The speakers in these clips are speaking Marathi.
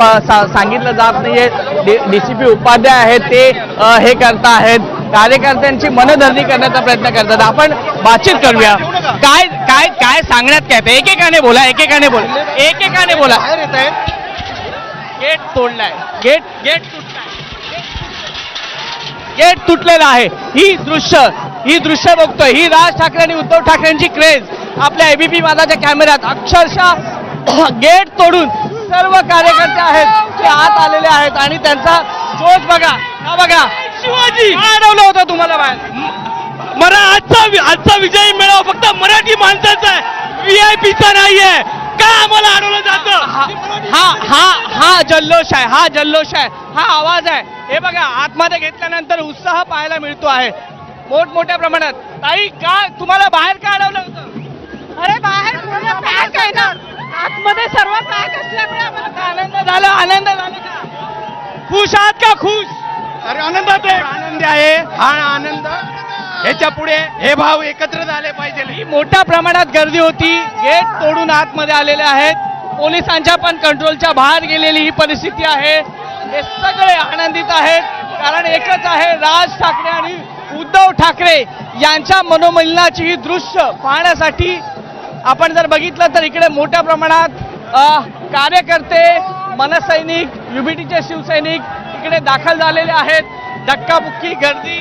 सा- सांगितलं जात नाहीये. डीसीपी उपाध्याय आहेत ते हे करता आहेत कार्यकर्त्यांची मनधरणी करण्याचा प्रयत्न करतात. आपण बातचीत करूया. काय काय काय सांगण्यात काय? एकेकाने बोला एकेकाने बोला. एकेकाने बोला. गेट तोडलाय. गेट? गेट तुटलाय. गेट तुटलेलं आहे. ही दृश्य ही दृश्य बघतोय. ही राज ठाकरे आणि उद्धव ठाकरेंची क्रेज आपल्या एबीपी माझाच्या कॅमेऱ्यात अक्षरशः गेट तोडून सर्व कार्यकर्ते आहेत ते आत आलेले आहेत आणि त्यांचा जोश बघा. हा बघा? शिवाजी! अडवलं होतं तुम्हाला बाहेर. मला आजचा आजचा विजयी मेळावा. फक्त मराठी माणसाचा आहे व्ही आय पीचा नाहीये. का आम्हाला अडवलं जातं? हा हा हा हा जल्लोष आहे हा जल्लोष आहे हा आवाज आहे. हे बघा आतमध्ये घेतल्यानंतर उत्साह पाहायला मिळतो आहे. मोठमोठ्या प्रमाणात. ताई काय तुम्हाला बाहेर का अडवलं? खुश आहात का खुश? अरे आनंदात आहे. आनंदी आहे. हा आनंद. ह्याच्या पुढे हे भाव एकत्र झाले पाहिजे. ही मोठ्या प्रमाणात गर्दी होती. गेट तोडून आतमध्ये आलेले आहेत. पोलिसांच्या पण कंट्रोलच्या बाहेर गेलेली ही परिस्थिती आहे. हे सगळे आनंदित आहेत. कारण एकच आहे राज ठाकरे आणि उद्धव ठाकरे यांच्या मनोमिलनाची ही दृश्य पाहण्यासाठी. आपण जर बघितलं तर इकडे मोठ्या प्रमाणात कार्यकर्ते मनसैनिक युबीटीचे शिवसैनिक इकडे दाखल झालेले आहेत. धक्काबुक्की गर्दी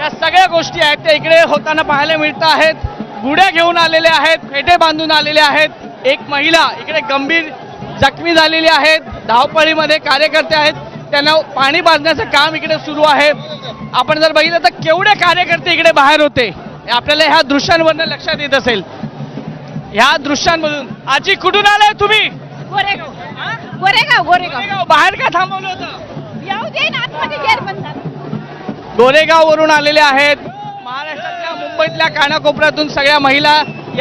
या सगळ्या गोष्टी आहेत त्या इकडे होताना पाहायला मिळत आहेत. गुड्या घेऊन आलेले आहेत फेटे बांधून आलेले आहेत. एक महिला इकडे गंभीर जखमी झालेली आहेत धावपळीमध्ये कार्यकर्ते आहेत. त्यांना पाणी बांधण्याचं काम इकडे सुरू आहे. आपण जर बघितलं तर केवढे कार्यकर्ते इकडे बाहेर होते. आपल्याला ह्या दृश्यांवरनं लक्षात येत असेल. ह्या दृश्यांमधून आजी कुठून आलाय तुम्ही? गोरेगाव. गोरेगाव गोरेगाव. बाहेर का थांबवलं होतं? येऊ दे ना आतमध्ये झाला गोरेगाव वरून आलेले आहेत महाराष्ट्रातल्या मुंबईतल्या कानाकोपऱ्यातून सगळ्या महिला